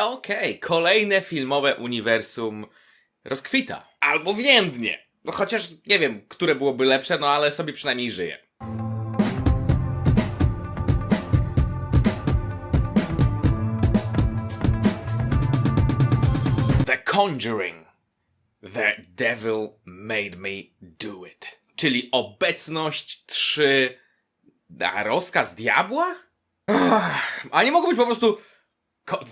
Okej, kolejne filmowe uniwersum rozkwita. Albo więdnie. No chociaż nie wiem, które byłoby lepsze, no ale sobie przynajmniej żyje. The Conjuring. The Devil Made Me Do It. Czyli obecność 3. A rozkaz diabła? A nie mogło być po prostu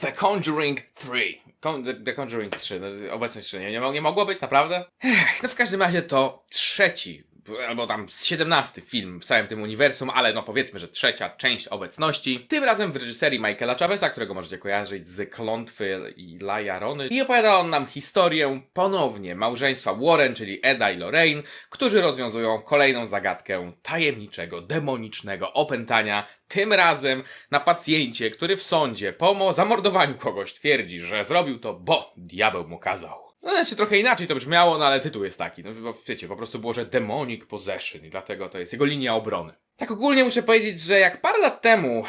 The Conjuring 3. Con The, Conjuring 3. No, obecność 3. Nie, nie mogło być, naprawdę? Ech, no w każdym razie to trzeci, albo tam 17 film w całym tym uniwersum, ale no powiedzmy, że trzecia część obecności. Tym razem w reżyserii Michaela Chaveza, którego możecie kojarzyć z Klątwy i Laja Rony. I opowiada on nam historię ponownie małżeństwa Warren, czyli Eda i Lorraine, którzy rozwiązują kolejną zagadkę tajemniczego, demonicznego opętania. Tym razem na pacjencie, który w sądzie po mo- zamordowaniu kogoś twierdzi, że zrobił to, bo diabeł mu kazał. No, znaczy trochę inaczej to brzmiało, no ale tytuł jest taki. No wiecie, po prostu było, że Demonic Possession i dlatego to jest jego linia obrony. Tak ogólnie muszę powiedzieć, że jak parę lat temu,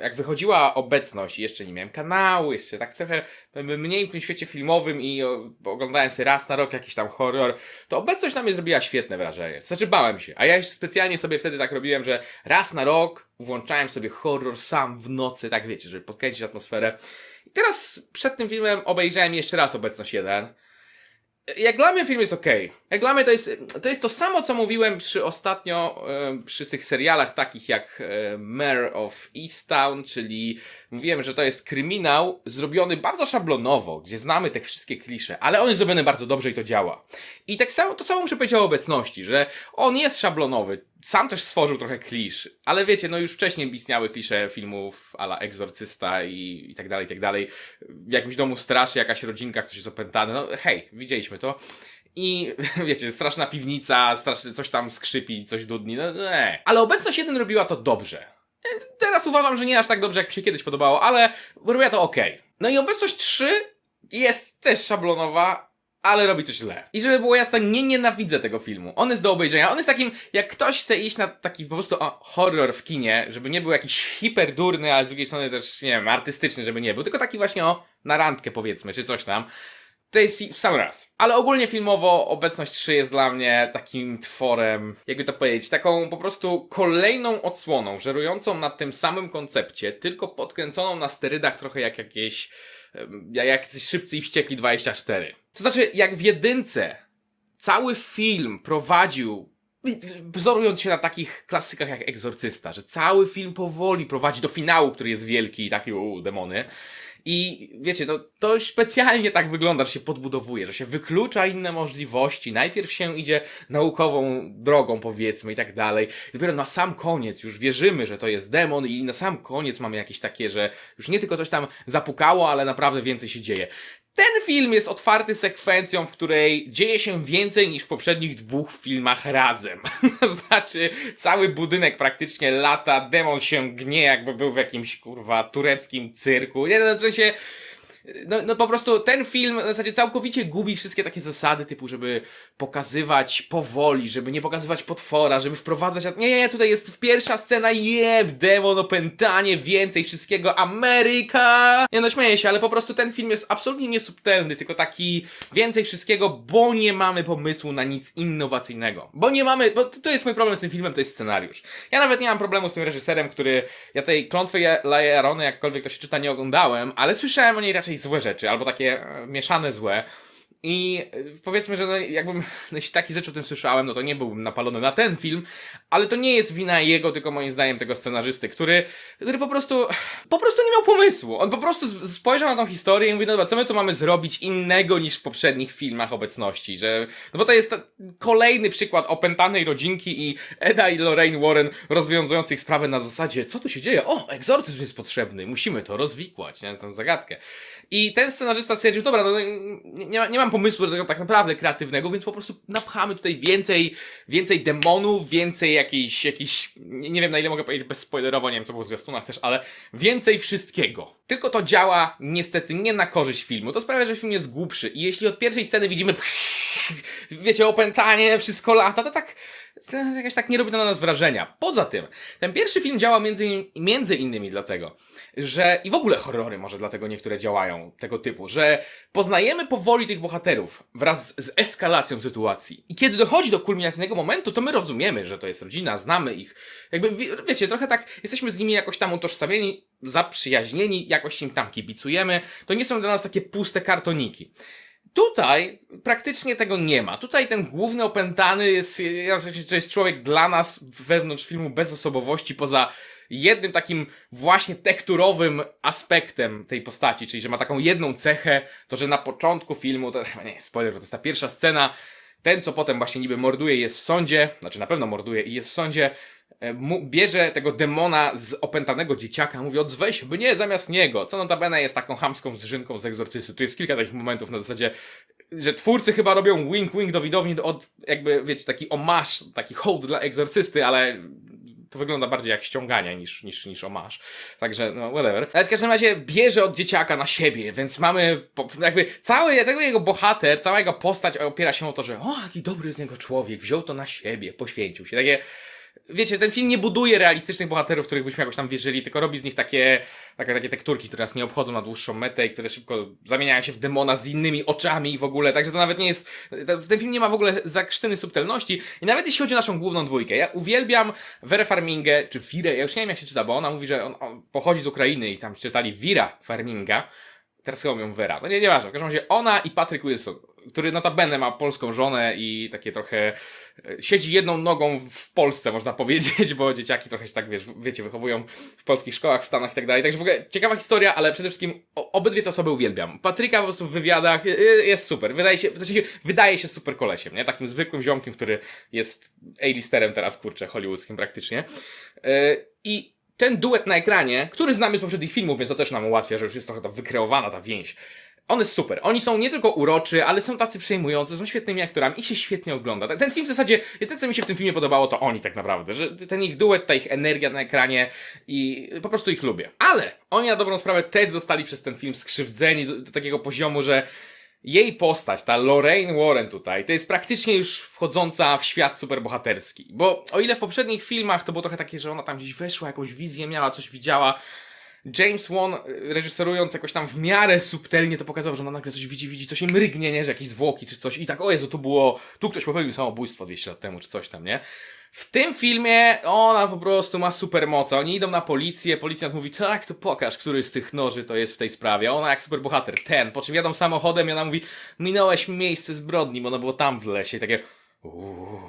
jak wychodziła obecność, jeszcze nie miałem kanału, jeszcze tak trochę mniej w tym świecie filmowym i oglądałem sobie raz na rok jakiś tam horror, to obecność na mnie zrobiła świetne wrażenie. Znaczy bałem się, a ja jeszcze specjalnie sobie wtedy tak robiłem, że raz na rok włączałem sobie horror sam w nocy, tak wiecie, żeby podkręcić atmosferę. I teraz przed tym filmem obejrzałem jeszcze raz Obecność 1. Jak dla mnie film jest ok. Jak dla mnie to jest, to jest to samo, co mówiłem przy ostatnio, przy tych serialach takich jak e, Mayor of Easttown, czyli mówiłem, że to jest kryminał zrobiony bardzo szablonowo, gdzie znamy te wszystkie klisze, ale on jest zrobiony bardzo dobrze i to działa. I tak samo, to samo muszę powiedzieć o obecności, że on jest szablonowy, sam też stworzył trochę klisz, ale wiecie, no już wcześniej istniały klisze filmów ala Egzorcysta i, i tak dalej, i tak dalej. W jakimś domu straszy jakaś rodzinka, ktoś jest opętany, no hej, widzieliśmy to. I wiecie, straszna piwnica, straszny, coś tam skrzypi, coś dudni, no nie. Ale obecność jeden robiła to dobrze. Teraz uważam, że nie aż tak dobrze, jak mi się kiedyś podobało, ale robiła to ok. No i obecność 3 jest też szablonowa, ale robi to źle. I żeby było jasne, nie nienawidzę tego filmu. On jest do obejrzenia. On jest takim, jak ktoś chce iść na taki po prostu o, horror w kinie, żeby nie był jakiś hiperdurny, ale z drugiej strony też, nie wiem, artystyczny, żeby nie był, tylko taki właśnie o, na randkę powiedzmy, czy coś tam. To jest w sam raz. Ale ogólnie filmowo Obecność 3 jest dla mnie takim tworem, jakby to powiedzieć, taką po prostu kolejną odsłoną, żerującą na tym samym koncepcie, tylko podkręconą na sterydach trochę jak jakieś, jak jacyś szybcy i wściekli 24. To znaczy, jak w jedynce cały film prowadził wzorując się na takich klasykach jak Egzorcysta, że cały film powoli prowadzi do finału, który jest wielki i taki u demony. I wiecie, no to specjalnie tak wygląda, że się podbudowuje, że się wyklucza inne możliwości. Najpierw się idzie naukową drogą, powiedzmy, i tak dalej. Dopiero na sam koniec już wierzymy, że to jest demon, i na sam koniec mamy jakieś takie, że już nie tylko coś tam zapukało, ale naprawdę więcej się dzieje. Ten film jest otwarty sekwencją, w której dzieje się więcej niż w poprzednich dwóch filmach razem. znaczy, cały budynek praktycznie lata, demon się gnie, jakby był w jakimś kurwa tureckim cyrku. Nie, no w sensie. No, no po prostu ten film w zasadzie całkowicie gubi wszystkie takie zasady, typu żeby pokazywać powoli, żeby nie pokazywać potwora, żeby wprowadzać... Nie, nie, nie, tutaj jest pierwsza scena, jeb, demon, opętanie, więcej wszystkiego, Ameryka! Nie no, śmieję się, ale po prostu ten film jest absolutnie niesubtelny, tylko taki więcej wszystkiego, bo nie mamy pomysłu na nic innowacyjnego. Bo nie mamy, bo to jest mój problem z tym filmem, to jest scenariusz. Ja nawet nie mam problemu z tym reżyserem, który, ja tej klątwy Laja Arony, jakkolwiek to się czyta, nie oglądałem, ale słyszałem o niej raczej złe rzeczy, albo takie e, mieszane złe. I e, powiedzmy, że no, jakbym no, jeśli takie rzeczy o tym słyszałem, no to nie byłbym napalony na ten film, ale to nie jest wina jego, tylko moim zdaniem tego scenarzysty, który, który po prostu, po prostu nie miał pomysłu. On po prostu spojrzał na tą historię i mówi, no dobra, co my tu mamy zrobić innego niż w poprzednich filmach obecności, że, no bo to jest kolejny przykład opętanej rodzinki i Eda i Lorraine Warren rozwiązujących sprawę na zasadzie, co tu się dzieje? O, egzorcyzm jest potrzebny, musimy to rozwikłać, nie, tę zagadkę. I ten scenarzysta stwierdził, dobra, no nie, nie, ma- nie mam pomysłu do tego tak naprawdę kreatywnego, więc po prostu napchamy tutaj więcej, więcej demonów, więcej jakiejś, jakiś, nie, nie wiem na ile mogę powiedzieć bezspoilerowo, nie wiem co było w zwiastunach też, ale więcej wszystkiego. Tylko to działa niestety nie na korzyść filmu. To sprawia, że film jest głupszy i jeśli od pierwszej sceny widzimy wiecie, opętanie, wszystko lata, to tak jakoś tak nie robi na nas wrażenia. Poza tym, ten pierwszy film działa między, między innymi dlatego, że i w ogóle horrory może dlatego niektóre działają tego typu, że poznajemy powoli tych bohaterów wraz z eskalacją sytuacji. I kiedy dochodzi do kulminacyjnego momentu, to my rozumiemy, że to jest rodzina, znamy ich. Jakby, wie- wiecie, trochę tak jesteśmy z nimi jakoś tam utożsamieni, zaprzyjaźnieni, jakoś im tam kibicujemy. To nie są dla nas takie puste kartoniki. Tutaj praktycznie tego nie ma. Tutaj ten główny opętany jest, to jest człowiek dla nas wewnątrz filmu bez osobowości, poza jednym takim właśnie tekturowym aspektem tej postaci, czyli że ma taką jedną cechę, to że na początku filmu, to chyba nie jest spoiler, to jest ta pierwsza scena, ten co potem właśnie niby morduje jest w sądzie, znaczy na pewno morduje i jest w sądzie, bierze tego demona z opętanego dzieciaka, mówi odzweź mnie zamiast niego, co notabene jest taką chamską zżynką z egzorcysty. Tu jest kilka takich momentów na zasadzie, że twórcy chyba robią wink wink do widowni od jakby, wiecie, taki omasz, taki hołd dla egzorcysty, ale to wygląda bardziej jak ściąganie niż, niż, niż omasz. Także, no, whatever. Ale w każdym razie bierze od dzieciaka na siebie, więc mamy jakby cały, cały jego bohater, cała jego postać opiera się o to, że o, jaki dobry z niego człowiek, wziął to na siebie, poświęcił się. Takie, wiecie, ten film nie buduje realistycznych bohaterów, których byśmy jakoś tam wierzyli, tylko robi z nich takie, takie, takie tekturki, które nas nie obchodzą na dłuższą metę i które szybko zamieniają się w demona z innymi oczami i w ogóle, także to nawet nie jest, ten film nie ma w ogóle zakrztyny subtelności. I nawet jeśli chodzi o naszą główną dwójkę, ja uwielbiam Werę Farmingę, czy Wirę, ja już nie wiem jak się czyta, bo ona mówi, że on, on pochodzi z Ukrainy i tam czytali Wira Farminga, teraz chyba mówią Vera, no nie, nieważne, w każdym razie ona i Patrick Wilson, który notabene ma polską żonę i takie trochę e, siedzi jedną nogą w Polsce, można powiedzieć, bo dzieciaki trochę się tak, wiesz, wiecie, wychowują w polskich szkołach, w Stanach i tak dalej. Także w ogóle ciekawa historia, ale przede wszystkim obydwie te osoby uwielbiam. Patryka po prostu w wywiadach e, e, jest super. Wydaje się, w sensie, wydaje się super kolesiem, nie? Takim zwykłym ziomkiem, który jest A-listerem teraz, kurczę, hollywoodzkim praktycznie. I ten duet na ekranie, który znamy z poprzednich filmów, więc to też nam ułatwia, że już jest trochę ta wykreowana ta więź. On jest super. Oni są nie tylko uroczy, ale są tacy przejmujący, są świetnymi aktorami i się świetnie ogląda. Ten- Ten film w zasadzie, jedyne co mi się w tym filmie podobało, to oni tak naprawdę. Że ten ich duet, ta ich energia na ekranie i po prostu ich lubię. Ale oni na dobrą sprawę też zostali przez ten film skrzywdzeni do, do takiego poziomu, że jej postać, ta Lorraine Warren tutaj, to jest praktycznie już wchodząca w świat superbohaterski. Bo o ile w poprzednich filmach to było trochę takie, że ona tam gdzieś weszła, jakąś wizję miała, coś widziała, James Wan, y, reżyserując jakoś tam w miarę subtelnie, to pokazał, że ona nagle coś widzi, widzi, coś jej mrygnie, nie, że jakieś zwłoki czy coś i tak, o Jezu, tu było, tu ktoś popełnił samobójstwo 200 lat temu, czy coś tam, nie? W tym filmie ona po prostu ma super moce. Oni idą na policję, policjant mówi, tak, to pokaż, który z tych noży to jest w tej sprawie. Ona jak super bohater, ten. Po czym jadą samochodem i ona mówi, minąłeś miejsce zbrodni, bo ono było tam w lesie. I takie, Uuu.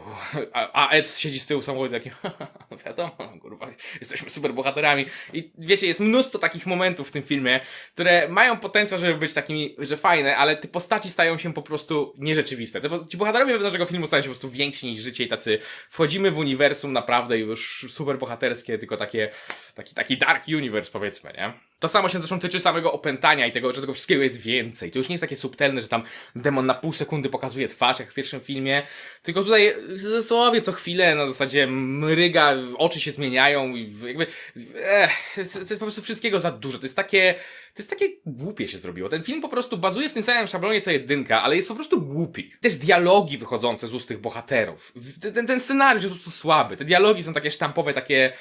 A, a Ed siedzi z tyłu samochodu taki, no wiadomo, kurwa, jesteśmy super bohaterami. I wiecie, jest mnóstwo takich momentów w tym filmie, które mają potencjał, żeby być takimi, że fajne, ale te postaci stają się po prostu nierzeczywiste. Te, ci bohaterowie naszego filmu stają się po prostu więksi niż życie i tacy wchodzimy w uniwersum naprawdę już super bohaterskie, tylko takie, taki, taki dark universe powiedzmy, nie? To samo się zresztą tyczy samego opętania i tego, że tego wszystkiego jest więcej. To już nie jest takie subtelne, że tam demon na pół sekundy pokazuje twarz, jak w pierwszym filmie, tylko tutaj dosłownie co chwilę na zasadzie mryga, oczy się zmieniają i w- jakby... Ech, to jest po prostu wszystkiego za dużo. To jest takie... To jest takie głupie się zrobiło. Ten film po prostu bazuje w tym samym szablonie co jedynka, ale jest po prostu głupi. Też dialogi wychodzące z ust tych bohaterów. W- Ten, ten scenariusz jest po prostu słaby. Te dialogi są takie sztampowe, takie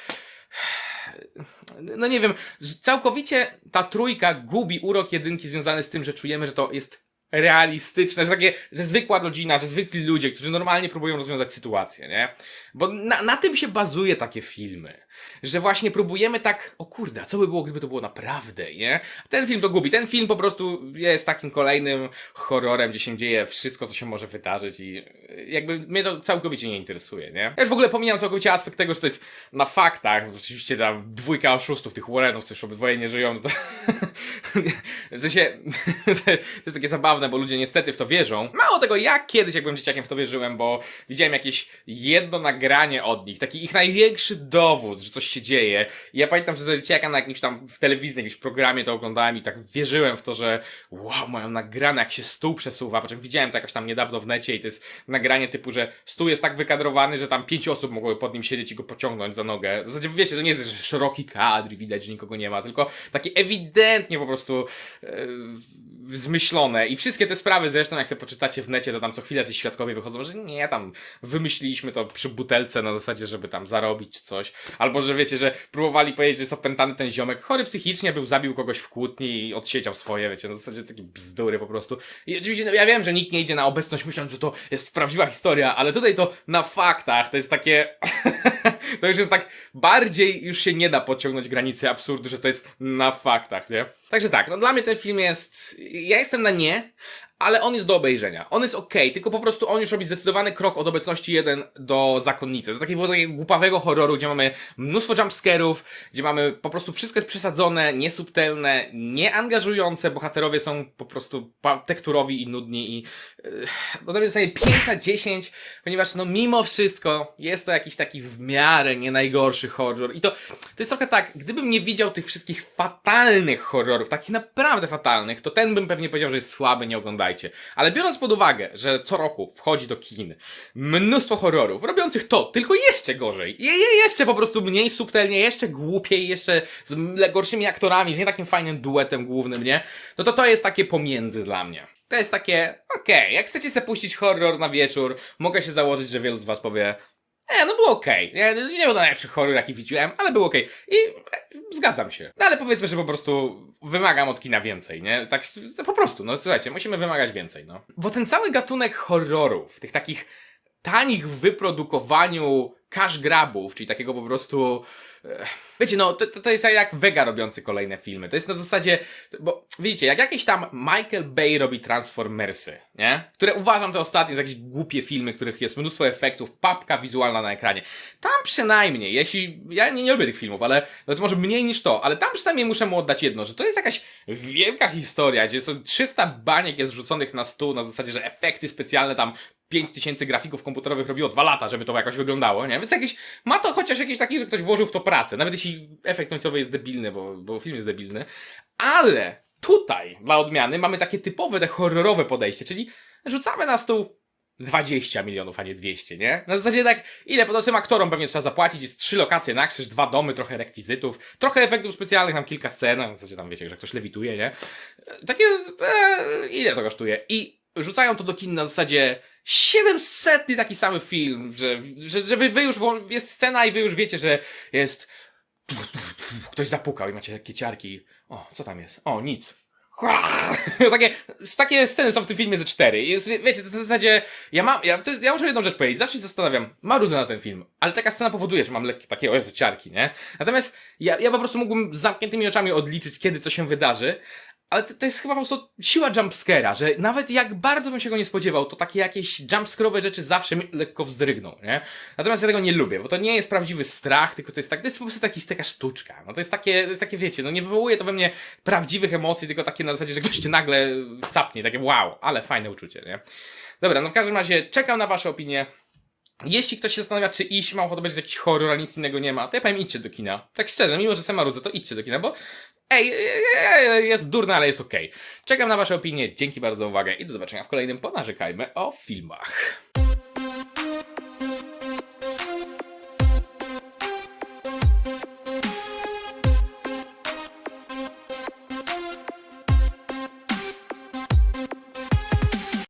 no nie wiem, całkowicie ta trójka gubi urok jedynki związany z tym, że czujemy, że to jest realistyczne, że takie, że zwykła rodzina, że zwykli ludzie, którzy normalnie próbują rozwiązać sytuację, nie? Bo na, na tym się bazuje takie filmy, że właśnie próbujemy tak, o kurde, a co by było, gdyby to było naprawdę, nie? Ten film to gubi, ten film po prostu jest takim kolejnym horrorem, gdzie się dzieje wszystko, co się może wydarzyć i jakby mnie to całkowicie nie interesuje, nie? Ja już w ogóle pomijam całkowicie aspekt tego, że to jest na faktach, oczywiście ta dwójka oszustów, tych Warrenów, już obydwoje nie żyją, no to w sensie, to jest takie zabawne, bo ludzie niestety w to wierzą. Mało tego, ja kiedyś, jak byłem dzieciakiem, w to wierzyłem, bo widziałem jakieś jedno nagranie od nich, taki ich największy dowód, że coś się dzieje. I ja pamiętam, że za dzieciaka na jakimś tam w telewizji, jakimś programie to oglądałem i tak wierzyłem w to, że wow, mają nagrane, jak się stół przesuwa, po czym widziałem to jakoś tam niedawno w necie i to jest nagranie typu, że stół jest tak wykadrowany, że tam pięć osób mogłoby pod nim siedzieć i go pociągnąć za nogę. W zasadzie, wiecie, to nie jest że szeroki kadr widać, że nikogo nie ma, tylko takie ewidentnie po prostu e, zmyślone. I wszystkie te sprawy zresztą, jak sobie poczytacie w necie, to tam co chwilę ci świadkowie wychodzą, że nie, tam wymyśliliśmy to przy butelce na zasadzie, żeby tam zarobić coś. Albo, że wiecie, że próbowali powiedzieć, że jest opętany ten ziomek, chory psychicznie był, zabił kogoś w kłótni i odsiedział swoje, wiecie, na zasadzie takie bzdury po prostu. I oczywiście, no ja wiem, że nikt nie idzie na obecność myśląc, że to jest prawdziwa historia, ale tutaj to na faktach, to jest takie... to już jest tak, bardziej już się nie da podciągnąć granicy absurdu, że to jest na faktach, nie? Także tak, no dla mnie ten film jest, ja jestem na nie, ale on jest do obejrzenia. On jest okej, tylko po prostu on już robi zdecydowany krok od obecności 1 do zakonnicy. Do takiego, takiego głupawego horroru, gdzie mamy mnóstwo jumpscarów, gdzie mamy po prostu wszystko jest przesadzone, niesubtelne, nieangażujące, bohaterowie są po prostu tekturowi i nudni i yy, no to sobie 5 na 10, ponieważ no mimo wszystko jest to jakiś taki w miarę nie najgorszy horror i to, to jest trochę tak, gdybym nie widział tych wszystkich fatalnych horrorów, takich naprawdę fatalnych, to ten bym pewnie powiedział, że jest słaby, nie oglądajcie. Ale biorąc pod uwagę, że co roku wchodzi do kin mnóstwo horrorów, robiących to, tylko jeszcze gorzej, je, je, jeszcze po prostu mniej subtelnie, jeszcze głupiej, jeszcze z gorszymi aktorami, z nie takim fajnym duetem głównym, nie? No to to jest takie pomiędzy dla mnie. To jest takie, okej, jak chcecie sobie puścić horror na wieczór, mogę się założyć, że wielu z was powie, e, no było okej. Nie, nie był to najlepszy horror, jaki widziałem, ale był okej. I e, zgadzam się. No ale powiedzmy, że po prostu wymagam od kina więcej, nie? Tak po prostu, no słuchajcie, musimy wymagać więcej, no. Bo ten cały gatunek horrorów, tych takich tanich w wyprodukowaniu cash grabów, czyli takiego po prostu... e, Wiecie, no to, to jest jak Vega robiący kolejne filmy. To jest na zasadzie, bo widzicie, jak jakiś tam Michael Bay robi Transformersy, nie? Które uważam te ostatnie za jakieś głupie filmy, których jest mnóstwo efektów, papka wizualna na ekranie. Tam przynajmniej, jeśli, ja nie, nie lubię tych filmów, ale no to może mniej niż to, ale tam przynajmniej muszę mu oddać jedno, że to jest jakaś wielka historia, gdzie są 300 baniek jest rzuconych na stół na zasadzie, że efekty specjalne tam 5000 grafików komputerowych robiło dwa lata, żeby to jakoś wyglądało, nie? Więc jakiś, ma to chociaż jakiś taki, że ktoś włożył w to pracę, nawet jeśli efekt końcowy jest debilny, bo, bo film jest debilny, ale tutaj, dla odmiany, mamy takie typowe, te horrorowe podejście, czyli rzucamy na stół 20 milionów, a nie 200, nie? Na zasadzie tak, ile po tym aktorom pewnie trzeba zapłacić, jest trzy lokacje na krzyż, dwa domy, trochę rekwizytów, trochę efektów specjalnych, tam kilka scen, na zasadzie tam wiecie, że ktoś lewituje, nie? E, Takie, e, ile to kosztuje? I rzucają to do kin na zasadzie 700 taki sam film, że, że, że wy, wy już, jest scena i wy już wiecie, że jest ktoś zapukał i macie takie ciarki. O, co tam jest? O, nic. takie, takie sceny są w tym filmie ze cztery. Jest, wie- wiecie, to w zasadzie, ja mam, ja, ja muszę jedną rzecz powiedzieć, zawsze się zastanawiam, marudzę na ten film, ale taka scena powoduje, że mam lekkie takie, o ciarki, nie? Natomiast ja, ja po prostu mógłbym z zamkniętymi oczami odliczyć, kiedy co się wydarzy, ale to, to jest chyba po prostu siła jumpscare'a, że nawet jak bardzo bym się go nie spodziewał, to takie jakieś jumpscare'owe rzeczy zawsze mnie lekko wzdrygną, nie? Natomiast ja tego nie lubię, bo to nie jest prawdziwy strach, tylko to jest tak, to jest po prostu taki, taka sztuczka. No to jest takie, to jest takie, wiecie, no nie wywołuje to we mnie prawdziwych emocji, tylko takie na zasadzie, że ktoś cię nagle capnie, takie wow, ale fajne uczucie, nie? Dobra, no w każdym razie czekam na wasze opinie. Jeśli ktoś się zastanawia, czy iść, ma ochotę obejrzeć jakiś horror, a nic innego nie ma, to ja powiem idźcie do kina. Tak szczerze, mimo że sama rudzę, to idźcie do kina, bo ej, ej, ej, jest durna, ale jest okej. Czekam na wasze opinie, dzięki bardzo za uwagę i do zobaczenia w kolejnym Ponarzekajmy o filmach.